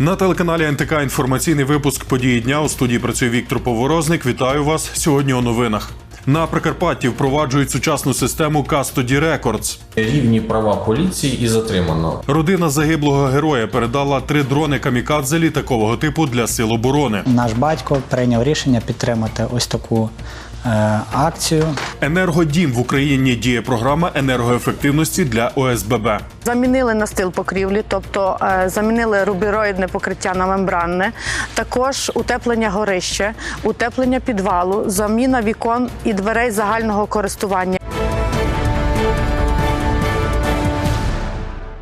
На телеканалі НТК інформаційний випуск події дня у студії працює Віктор Поворозник. Вітаю вас сьогодні у новинах. На Прикарпатті впроваджують сучасну систему Custody Records. рівні права поліції і затриманого. Родина загиблого героя передала три дрони камікадзе літакового типу для сил оборони. Наш батько прийняв рішення підтримати ось таку акцію. Енергодім в Україні діє програма енергоефективності для ОСББ. Замінили настил покрівлі, тобто е, замінили рубіроїдне покриття на мембранне, також утеплення горища, утеплення підвалу, заміна вікон і дверей загального користування.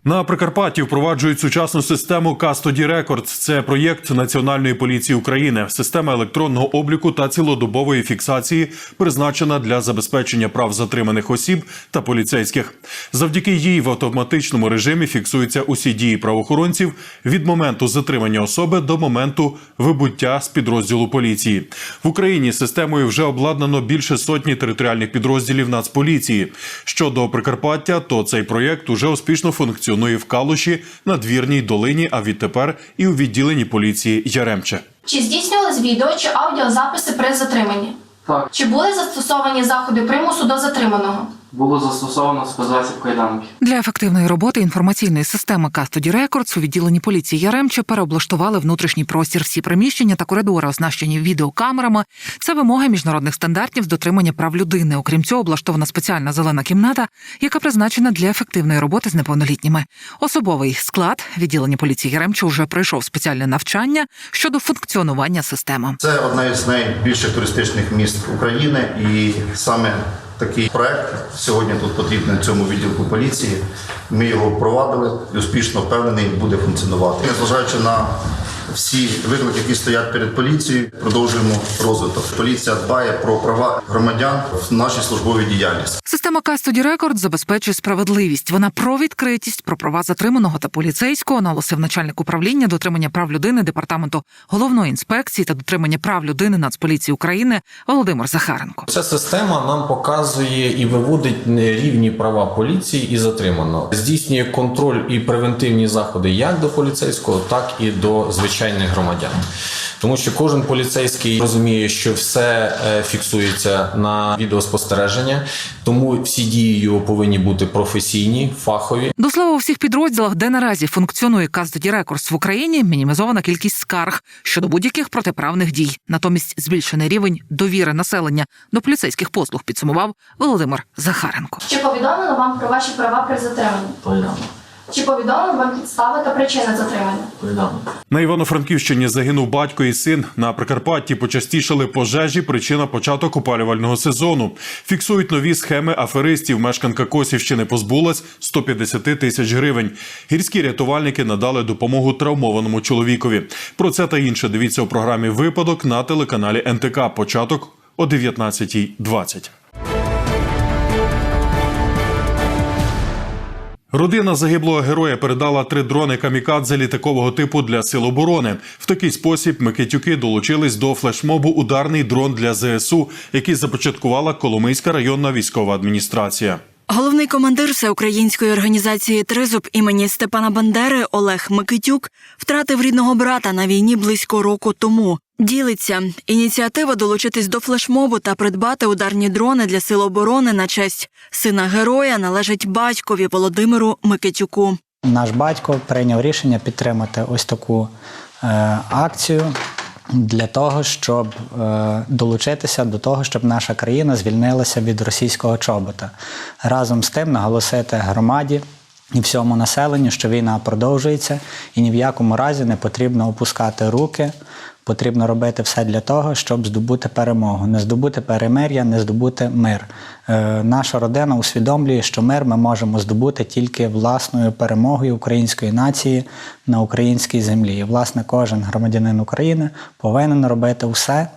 На Прикарпатті впроваджують сучасну систему Custody Records. Це проєкт Національної поліції України. Система електронного обліку та цілодобової фіксації призначена для забезпечення прав затриманих осіб та поліцейських. Завдяки їй в автоматичному режимі фіксуються усі дії правоохоронців від моменту затримання особи до моменту вибуття з підрозділу поліції. В Україні системою вже обладнано більше сотні територіальних підрозділів Нацполіції. Щодо Прикарпаття, то цей проєкт уже успішно функціонує в Калуші, Надвірній, Долині, а відтепер і у відділенні поліції Яремче. Чи здійснювались відео чи аудіозаписи при затриманні? Так, Чи були застосовані заходи примусу до затриманого? Було застосовано спецзасіб кайданки. Для ефективної роботи інформаційної системи Custody Records у відділенні поліції Яремче переоблаштували внутрішній простір. Всі приміщення та коридори оснащені відеокамерами. Це вимоги міжнародних стандартів з дотримання прав людини. Окрім цього, облаштована спеціальна зелена кімната, яка призначена для ефективної роботи з неповнолітніми. Особовий склад відділення поліції Яремче вже пройшов спеціальне навчання щодо функціонування системи. Це одне із найбільших туристичних міст України, і саме такий проект сьогодні тут потрібен цьому відділку поліції. Ми його впровадили і успішно впевнений буде функціонувати. Незважаючи на всі виклики, які стоять перед поліцією, продовжуємо розвиток. Поліція дбає про права громадян в нашій службовій діяльності. Система Custody Records забезпечує справедливість. Вона про відкритість, про права затриманого та поліцейського, наголосив начальник управління дотримання прав людини департаменту головної інспекції та дотримання прав людини Нацполіції України Володимир Захаренко. Ця система нам показує і виводить рівні права поліції і затриманого. Здійснює контроль і превентивні заходи як до поліцейського, так і до звичайних громадян. Тому що кожен поліцейський розуміє, що все е, фіксується на відеоспостереження, тому всі дії його повинні бути професійні, фахові. До слова, у всіх підрозділах, де наразі функціонує Custody Records в Україні, мінімізована кількість скарг щодо будь-яких протиправних дій. Натомість збільшений рівень довіри населення до поліцейських послуг підсумував Володимир Захаренко. Чи повідомлено вам про ваші права при затриманні? Повідомлено. Чи повідомлено вам підстави та причини затримання? Повідомлено. На Івано-Франківщині загинув батько і син. На Прикарпатті почастішали пожежі. Причина початок опалювального сезону. Фіксують нові схеми аферистів. Мешканка Косівщини позбулась 150 тисяч гривень. Гірські рятувальники надали допомогу травмованому чоловікові. Про це та інше дивіться у програмі Випадок на телеканалі НТК. Початок о 19.20. Родина загиблого героя передала три дрони камікадзе літакового типу для сил оборони. В такий спосіб Микитюки долучились до флешмобу Ударний дрон для ЗСУ, який започаткувала Коломийська районна військова адміністрація. Головний командир всеукраїнської організації Тризуб імені Степана Бандери Олег Микитюк втратив рідного брата на війні близько року тому. Ділиться ініціатива долучитись до флешмобу та придбати ударні дрони для сил оборони на честь сина героя належить батькові Володимиру Микитюку. Наш батько прийняв рішення підтримати ось таку е, акцію для того, щоб е, долучитися до того, щоб наша країна звільнилася від російського чобота. Разом з тим наголосити громаді. І всьому населенню, що війна продовжується, і ні в якому разі не потрібно опускати руки. Потрібно робити все для того, щоб здобути перемогу, не здобути перемир'я, не здобути мир. Е, наша родина усвідомлює, що мир ми можемо здобути тільки власною перемогою української нації на українській землі. І, власне, кожен громадянин України повинен робити все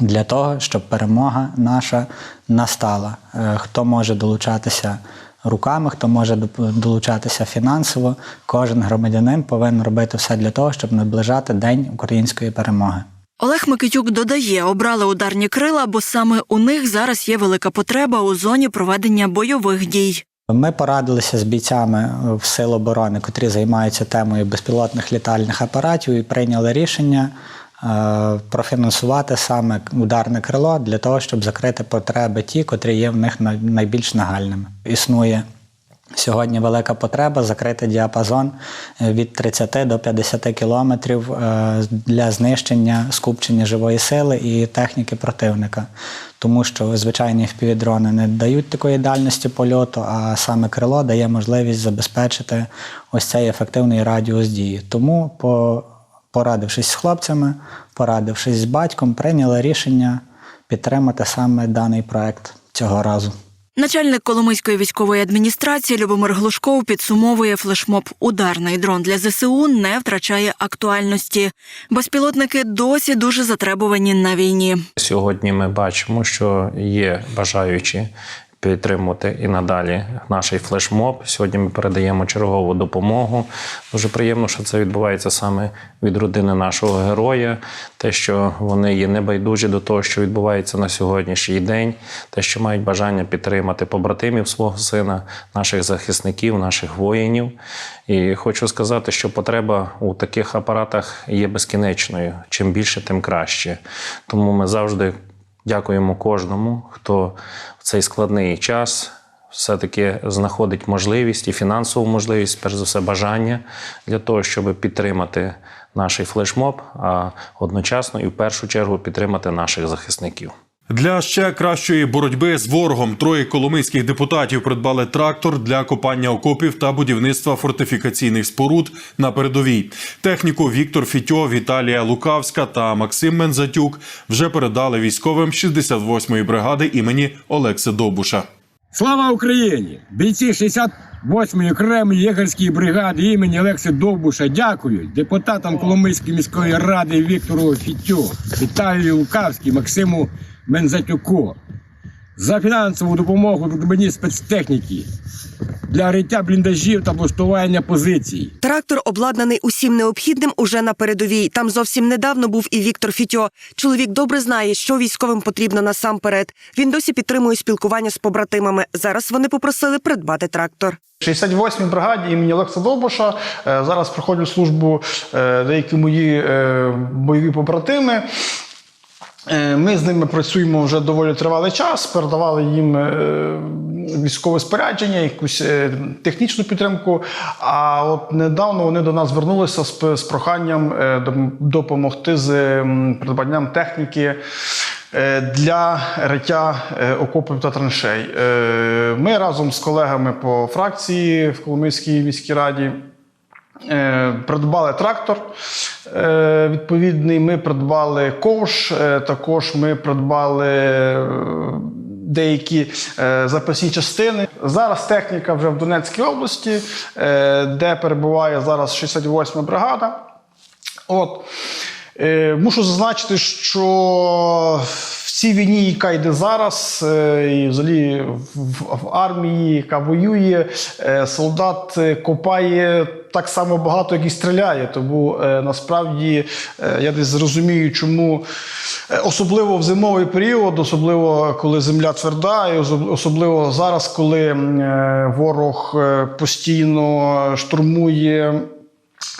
для того, щоб перемога наша настала. Е, Хто може долучатися руками, хто може долучатися фінансово, кожен громадянин повинен робити все для того, щоб наближати День української перемоги. Олег Микитюк додає, обрали ударні крила, бо саме у них зараз є велика потреба у зоні проведення бойових дій. Ми порадилися з бійцями в Сил оборони, котрі займаються темою безпілотних літальних апаратів, і прийняли рішення профінансувати саме ударне крило для того, щоб закрити потреби ті, котрі є в них най- найбільш нагальними. Існує Сьогодні велика потреба закрити діапазон е, від 30 до 50 кілометрів е, для знищення скупчення живої сили і техніки противника. Тому що звичайні впівдрони не дають такої дальності польоту, а саме крило дає можливість забезпечити ось цей ефективний радіус дії. Тому, по, порадившись з хлопцями, порадившись з батьком, прийняли рішення підтримати саме даний проект цього разу. Начальник Коломийської військової адміністрації Любомир Глушков підсумовує флешмоб Ударний дрон для ЗСУ не втрачає актуальності. Безпілотники досі дуже затребувані на війні. Сьогодні ми бачимо, що є бажаючі підтримувати і надалі наш флешмоб. Сьогодні ми передаємо чергову допомогу. Дуже приємно, що це відбувається саме від родини нашого героя. Те, що вони є небайдужі до того, що відбувається на сьогоднішній день, те, що мають бажання підтримати побратимів свого сина, наших захисників, наших воїнів. І хочу сказати, що потреба у таких апаратах є безкінечною. Чим більше, тим краще. Тому ми завжди дякуємо кожному, хто в цей складний час все-таки знаходить можливість і фінансову можливість, перш за все, бажання для того, щоб підтримати наш флешмоб, а одночасно і в першу чергу підтримати наших захисників. Для ще кращої боротьби з ворогом троє коломийських депутатів придбали трактор для копання окопів та будівництва фортифікаційних споруд на передовій. Техніку Віктор Фітьо, Віталія Лукавська та Максим Мензатюк вже передали військовим 68-ї бригади імені Олекси Довбуша. Слава Україні! Бійці 68-ї окремої єгерської бригади імені Олекси Довбуша дякують депутатам Коломийської міської ради Віктору Фітю, Віталію Лукавській, Максиму Мензатюку за фінансову допомогу придбанні спецтехніки для риття бліндажів та облаштування позицій. Трактор обладнаний усім необхідним уже на передовій. Там зовсім недавно був і Віктор Фітьо. Чоловік добре знає, що військовим потрібно насамперед. Він досі підтримує спілкування з побратимами. Зараз вони попросили придбати трактор. 68-й бригаді імені Олекса Довбуша е, зараз проходять службу е, деякі мої е, бойові побратими. Е, Ми з ними працюємо вже доволі тривалий час, передавали їм е, військове спорядження, якусь е, технічну підтримку. А от недавно вони до нас звернулися з, проханням допомогти з придбанням техніки. Для риття окопів та траншей. Ми разом з колегами по фракції в Коломийській міській раді Придбали трактор е, відповідний. Ми придбали ковш. е, Також ми придбали е, деякі е, запасні частини. Зараз техніка вже в Донецькій області, е, де перебуває зараз 68-ма бригада. От. Е, Мушу зазначити, що цій війні, яка йде зараз, е, і взагалі в, армії, яка воює, е, солдат е, копає так само багато, як і стріляє. Тому насправді я десь зрозумію, чому особливо в зимовий період, особливо коли земля тверда, і особливо зараз, коли ворог постійно штурмує.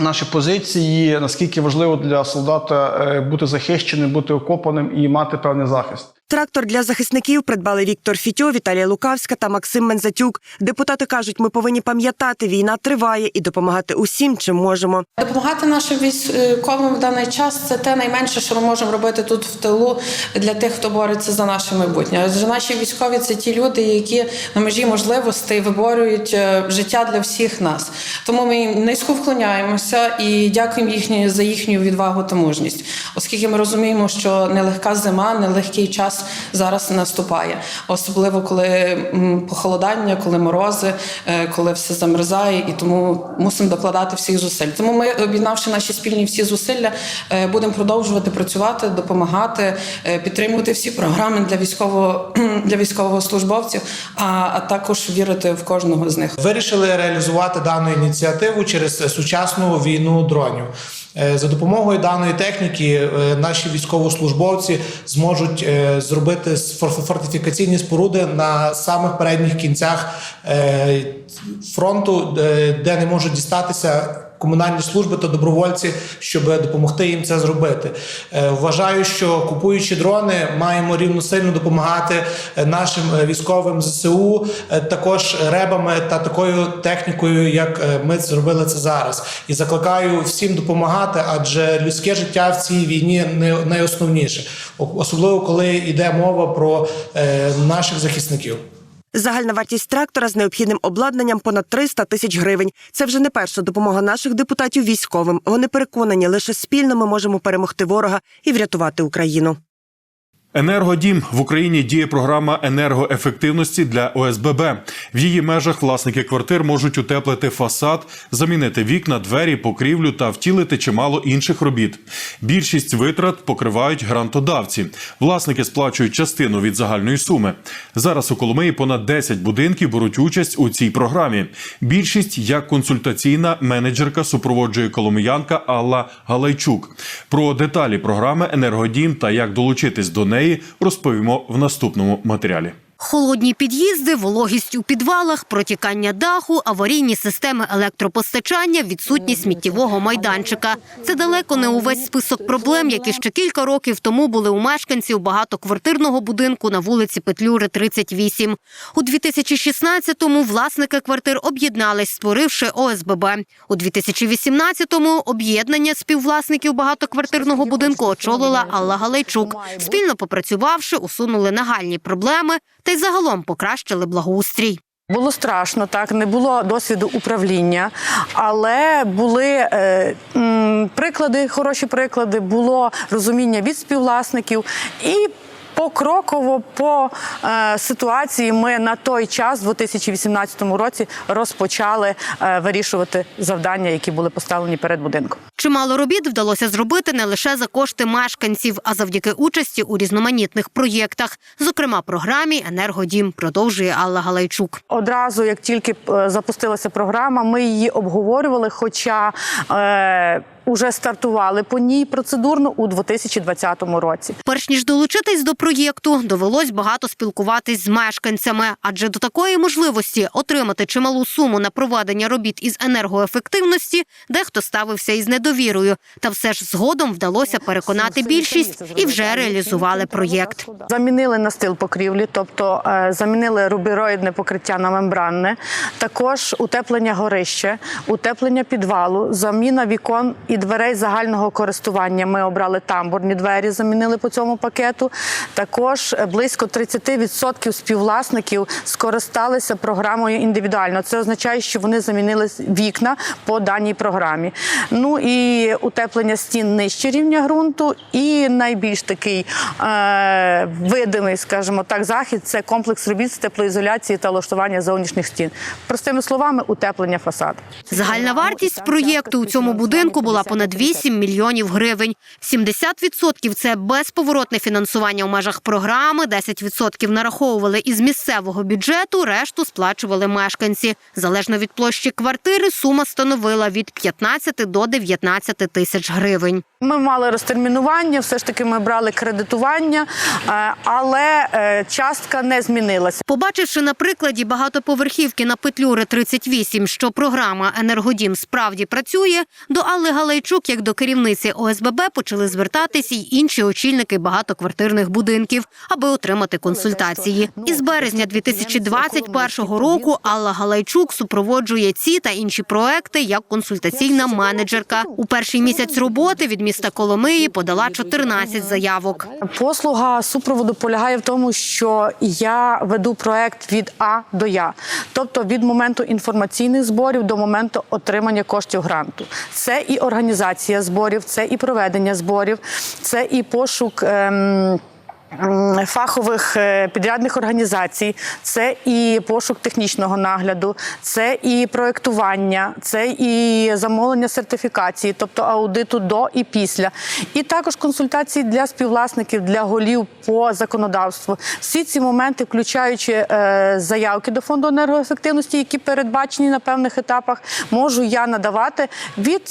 Наші позиції, наскільки важливо для солдата е, бути захищеним, бути окопаним і мати певний захист. Трактор для захисників придбали Віктор Фітьо, Віталія Лукавська та Максим Мензатюк. Депутати кажуть, ми повинні пам'ятати, війна триває і допомагати усім, чим можемо. Допомагати нашим військовим в даний час це те найменше, що ми можемо робити тут в тилу для тих, хто бореться за наше майбутнє. Адже наші військові це ті люди, які на межі можливостей виборюють е, життя для всіх нас. Тому ми низько вклоняємося і дякуємо їхні за їхню відвагу та мужність, оскільки ми розуміємо, що нелегка зима, нелегкий час зараз наступає, особливо коли похолодання, коли морози, е, коли все замерзає, і тому мусимо докладати всіх зусиль. Тому ми, об'єднавши наші спільні всі зусилля, е, будемо продовжувати працювати, допомагати, е, підтримувати всі програми для військового для військовослужбовців, а, а також вірити в кожного з них. Вирішили реалізувати дану ініціативу через сучасну війну дронів. Е, За допомогою даної техніки е, наші військовослужбовці зможуть е, зробити фор- фортифікаційні споруди на самих передніх кінцях фронту, де не можуть дістатися комунальні служби та добровольці, щоб допомогти їм це зробити. Е, Вважаю, що купуючи дрони, маємо рівносильно допомагати е, нашим е, військовим ЗСУ, також ребами та такою технікою, як ми зробили це зараз. І закликаю всім допомагати, адже людське життя в цій війні не- найосновніше, особливо коли йде мова про наших захисників. Загальна вартість трактора з необхідним обладнанням понад 300 тисяч гривень. Це вже не перша допомога наших депутатів військовим. Вони переконані, лише спільно ми можемо перемогти ворога і врятувати Україну. Енергодім в Україні діє програма енергоефективності для ОСББ. В її межах власники квартир можуть утеплити фасад, замінити вікна, двері, покрівлю та втілити чимало інших робіт. Більшість витрат покривають грантодавці. Власники сплачують частину від загальної суми. Зараз у Коломиї понад 10 будинків беруть участь у цій програмі. Більшість як консультаційна менеджерка супроводжує коломиянка Алла Галайчук. Про деталі програми Енергодім та як долучитись до неї розповімо в наступному матеріалі. Холодні під'їзди, вологість у підвалах, протікання даху, аварійні системи електропостачання, відсутність сміттєвого майданчика. Це далеко не увесь список проблем, які ще кілька років тому були у мешканців багатоквартирного будинку на вулиці Петлюри, 38. У 2016-му власники квартир об'єднались, створивши ОСББ. У 2018-му об'єднання співвласників багатоквартирного будинку очолила Алла Галайчук. Спільно попрацювавши, усунули нагальні проблеми та й загалом покращили благоустрій. Було страшно, так не було досвіду управління, але були е, м, приклади, хороші приклади, було розуміння від співвласників і. Покроково по е, ситуації ми на той час, в 2018 році, розпочали е, вирішувати завдання, які були поставлені перед будинком. Чимало робіт вдалося зробити не лише за кошти мешканців, а завдяки участі у різноманітних проєктах, зокрема програмі Енергодім, продовжує Алла Галайчук. Одразу, як тільки е, запустилася програма, ми її обговорювали, хоча е, уже стартували по ній процедурно у 2020 році. Перш ніж долучитись до проєкту, довелось багато спілкуватись з мешканцями, адже до такої можливості отримати чималу суму на проведення робіт із енергоефективності дехто ставився із недовірою. Та все ж згодом вдалося переконати більшість і вже реалізували проєкт. Замінили настил покрівлі, тобто е, замінили рубіроїдне покриття на мембранне, також утеплення горища, утеплення підвалу, заміна вікон і дверей загального користування. Ми обрали тамбурні двері, замінили по цьому пакету. Також е, близько 30% співвласників скористалися програмою індивідуально. Це означає, що вони замінили вікна по даній програмі. Ну і утеплення стін нижче рівня ґрунту, і найбільш такий е, видимий, скажімо так, захід це комплекс робіт з теплоізоляції та влаштування зовнішніх стін. Простими словами, утеплення фасаду. Загальна вартість проєкту у цьому будинку була понад 8 мільйонів гривень. 70% – це безповоротне фінансування у межах програми, 10% нараховували із місцевого бюджету, решту сплачували мешканці. Залежно від площі квартири, сума становила від 15 до 19 тисяч гривень. Ми мали розтермінування, все ж таки ми брали кредитування, е, але е, частка не змінилася. Побачивши на прикладі багатоповерхівки на Петлюри 38, що програма Енергодім справді працює, до Алли Галайчук, як до керівниці ОСББ, почали звертатися й інші очільники багатоквартирних будинків, аби отримати консультації. Із березня 2021 року Алла Галайчук супроводжує ці та інші проекти як консультаційна менеджерка. У перший місяць роботи від міста Коломиї подала 14 заявок. Послуга супроводу полягає в тому, що я веду проект від А до Я, тобто від моменту інформаційних зборів до моменту отримання коштів гранту. Це і організація зборів, це і проведення зборів, це і пошук. Ем... фахових е, підрядних організацій, це і пошук технічного нагляду, це і проектування, це і замовлення сертифікації, тобто аудиту до і після, і також консультації для співвласників, для голів по законодавству. Всі ці моменти, включаючи е, заявки до фонду енергоефективності, які передбачені на певних етапах, можу я надавати від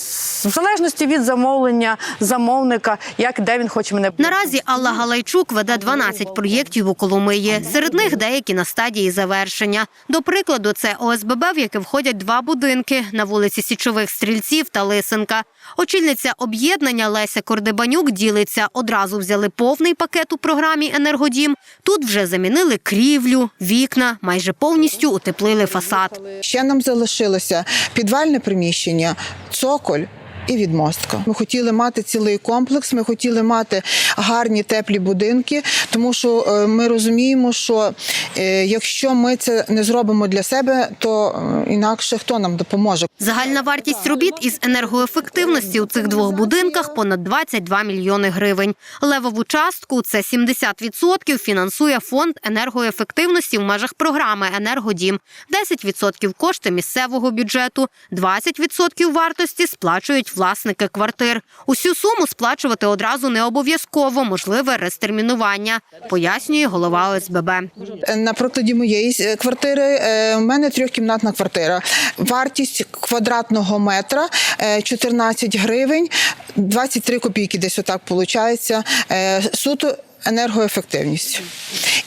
в залежності від замовлення замовника, як де він хоче мене Наразі Алла Галайчук веде 12 проєктів у Коломиї. Серед них деякі на стадії завершення. До прикладу, це ОСББ, в яке входять два будинки на вулиці Січових Стрільців та Лисенка. Очільниця об'єднання Леся Кордебанюк ділиться. Одразу взяли повний пакет у програмі Енергодім. Тут вже замінили крівлю, вікна, майже повністю утеплили фасад. Ще нам залишилося підвальне приміщення, цоколь. І відмостка. Ми хотіли мати цілий комплекс. Ми хотіли мати гарні теплі будинки, тому що е, ми розуміємо, що е, якщо ми це не зробимо для себе, то е, інакше хто нам допоможе. Загальна вартість робіт із енергоефективності у цих двох будинках понад 22 мільйони гривень. Левову частку це 70% фінансує фонд енергоефективності в межах програми Енергодім, 10% кошти місцевого бюджету, 20% вартості сплачують власники квартир. Усю суму сплачувати одразу не обов'язково, можливе розтермінування, пояснює голова ОСББ. На прикладі моєї е, квартири е, у мене трьохкімнатна квартира. Вартість квадратного метра е, 14 гривень, 23 копійки, десь отак виходить. Суто енергоефективність.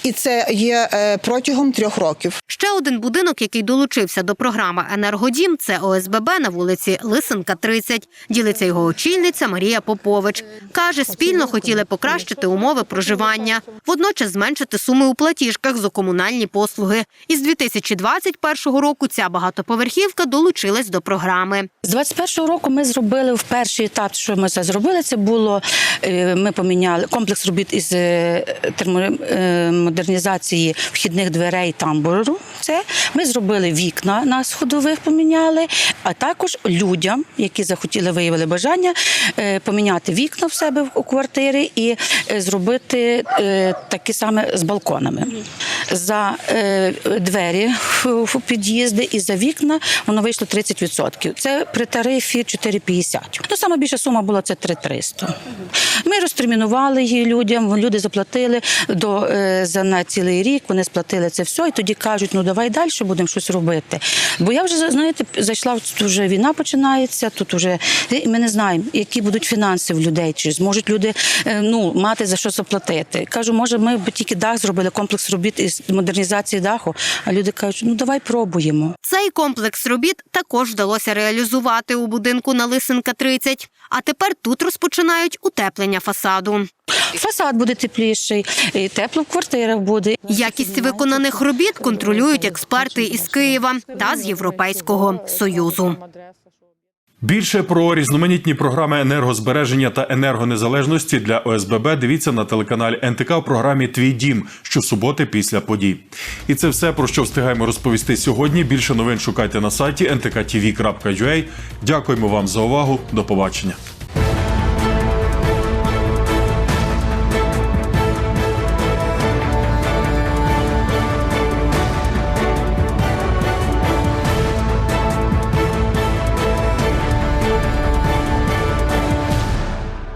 І це є е, протягом трьох років. Ще один будинок, який долучився до програми Енергодім, це ОСББ на вулиці Лисенка, 30. Ділиться його очільниця Марія Попович. Каже, спільно хотіли покращити умови проживання, водночас зменшити суми у платіжках за комунальні послуги. Із 2021 року ця багатоповерхівка долучилась до програми. З 21-го року ми зробили в перший етап, що ми це зробили. Це було е, ми поміняли комплекс робіт із е, термомодернізації вхідних дверей тамбуру. Це ми зробили вікна на сходових, поміняли, а також людям, які захотіли виявили бажання е, поміняти вікна в себе у квартирі і е, зробити е, такі саме з балконами. За двері в під'їзди і за вікна воно вийшло 30%. Це при тарифі 4,50. Ну, саме більша сума була це 3,300. Ми розтермінували її людям, люди заплатили до, за на цілий рік, вони сплатили це все, і тоді кажуть, ну давай далі будемо щось робити. Бо я вже, знаєте, зайшла, тут вже війна починається, тут вже ми не знаємо, які будуть фінанси в людей, чи зможуть люди е, ну, мати за що заплатити. Кажу, може, ми б тільки дах зробили комплекс робіт із модернізації даху, а люди кажуть, ну давай пробуємо. Цей комплекс робіт також вдалося реалізувати у будинку на Лисенка 30. А тепер тут розпочинають утеплення фасаду. Фасад буде тепліший, і тепло в квартирах буде. Якість виконаних робіт контролюють експерти із Києва та з Європейського союзу. Більше про різноманітні програми енергозбереження та енергонезалежності для ОСББ дивіться на телеканалі НТК в програмі Твій дім щосуботи після подій. І це все про що встигаємо розповісти сьогодні. Більше новин шукайте на сайті ntktv.ua. Дякуємо вам за увагу. До побачення.